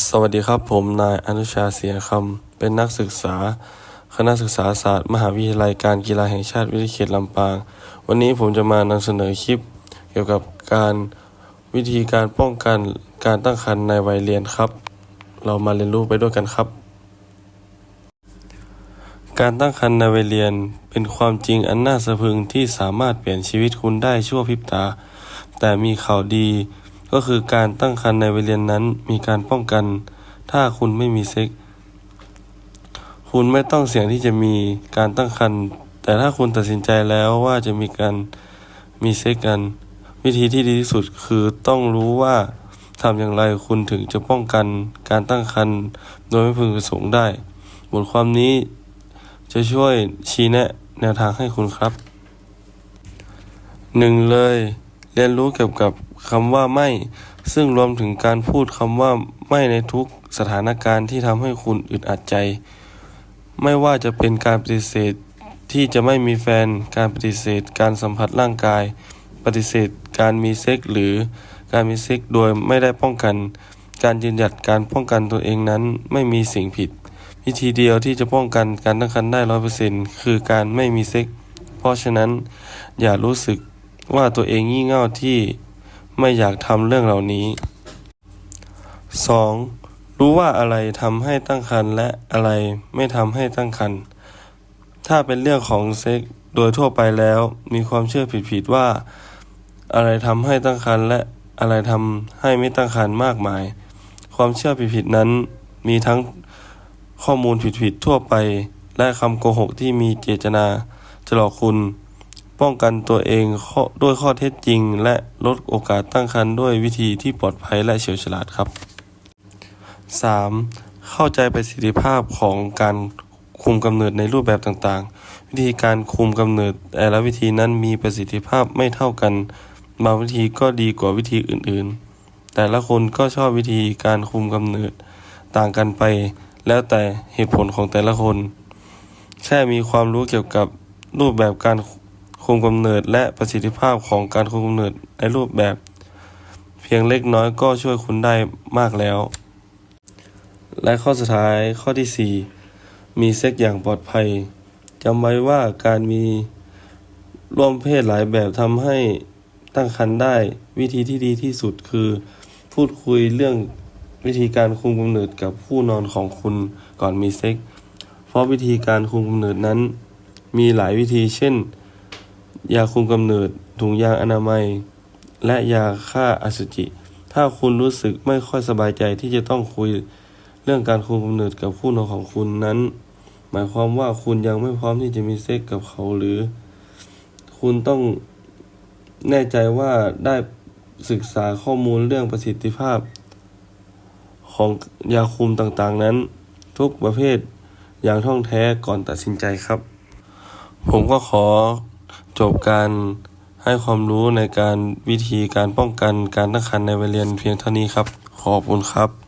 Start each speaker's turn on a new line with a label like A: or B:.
A: สวัสดีครับผมนายอนุชาเสียคำเป็นนักศึกษา คณะศึกษาศาสตร์ มหาวิทยาลัยการกีฬาแห่งชาติวิทยาเขตลำปาง วันนี้ผมจะมานำเสนอคลิป เกี่ยวกับการวิธีการป้องกันการตั้งครรภ์ในวัยเรียนครับ เรามาเรียนรู้ไปด้วยกันครับ การตั้งครรภ์ในวัยเรียนเป็นความจริงอันน่าสะพรึงที่สามารถเปลี่ยนชีวิตคุณได้ชั่วพริบตา แต่มีข่าวดี ก็คือการตั้งครรภ์ในวัยเรียนนั้นมีการป้องกัน ถ้าคุณไม่มีเซ็กคุณไม่ต้องเสี่ยงที่จะมีการตั้งครรภ์แต่ถ้าคุณตัดสินใจแล้วว่าจะมีการมีเซ็กกัน วิธีที่ดีที่สุดคือต้องรู้ว่าทำอย่างไรคุณถึงจะป้องกันการตั้งครรภ์โดยไม่พึงประสงค์ได้ บทความนี้จะช่วยชี้แนะแนวทางให้คุณครับหนึ่งเลย เรียนรู้เกี่ยวกับ คำว่าไม่ ซึ่งรวมถึงการพูดคำว่าไม่ในทุกสถานการณ์ที่ทำให้คุณอึดอัดใจ ไม่ว่าจะเป็นการปฏิเสธที่จะไม่มีแฟน การปฏิเสธ การสัมผัสร่างกาย ปฏิเสธ การมีเซ็กหรือการมีเซ็กโดยไม่ได้ป้องกัน การยืนหยัดการป้องกันตัวเองนั้นไม่มีสิ่งผิด วิธีเดียวที่จะป้องกันการตั้งครรภ์ได้ร้อยเปอร์เซ็นต์คือการไม่มีเซ็กเพราะฉะนั้นอย่ารู้สึกว่าตัวเองงี่เง่าที่ ไม่อยากทำเรื่องเหล่านี้ 2. รู้ว่าอะไรทำให้ตั้งครรภ์และอะไรไม่ทำให้ตั้งครรภ์ถ้าเป็นเรื่องของเซ็กโดยทั่วไปแล้วมีความเชื่อผิดๆว่า อะไรทำให้ตั้งครรภ์และอะไรทำให้ไม่ตั้งครรภ์มากมาย ความเชื่อผิดๆนั้นมีทั้งข้อมูลผิดๆทั่วไป และคำโกหกที่มีเจตนาจะหลอกคุณ ป้องกันตัวเองด้วยข้อเท็จจริง และลดโอกาสตั้งครรภ์ด้วยวิธีที่ปลอดภัยและเฉียวฉลาดครับ 3. เข้าใจประสิทธิภาพของการคุมกำเนิดในรูปแบบต่างๆ วิธีการคุมกำเนิดแต่ละวิธีนั้นมีประสิทธิภาพไม่เท่ากัน บางวิธีก็ดีกว่าวิธีอื่นๆ แต่ละคนก็ชอบวิธีการคุมกำเนิดต่างกันไป แล้วแต่เหตุผลของแต่ละคน แค่มีความรู้เกี่ยวกับรูปแบบการ คุมกำเนิดและประสิทธิภาพของการคุมกำเนิดในรูปแบบ เพียงเล็กน้อยก็ช่วยคุณได้มากแล้ว และข้อสุดท้ายข้อที่ 4 มีเซ็กอย่างปลอดภัยจำไว้ว่าการมีร่วมเพศหลายแบบทำให้ตั้งครรภ์ได้วิธีที่ดีที่สุดคือ พูดคุยเรื่องวิธีการคุมกำเนิดกับผู้นอนของคุณก่อนมีเซ็ก เพราะวิธีการคุมกำเนิดนั้น มีหลายวิธีเช่น ยาคุมกำเนิด ถุงยางอนามัย และยาฆ่าอสุจิ ถ้าคุณรู้สึกไม่ค่อยสบายใจที่จะต้องคุยเรื่องการคุมกำเนิดกับคู่นอนของคุณนั้น หมายความว่าคุณยังไม่พร้อมที่จะมีเซ็กกับเขาหรือ คุณต้องแน่ใจว่าได้ศึกษาข้อมูลเรื่องประสิทธิภาพ ของยาคุมต่างๆนั้น ทุกประเภทอย่างท่องแท้ก่อนตัดสินใจครับ ผมก็ขอ จบการให้ความรู้ในการวิธีการป้องกันการตั้งครรภ์ในวัยเรียนเพียงเท่านี้ครับ ขอบคุณครับ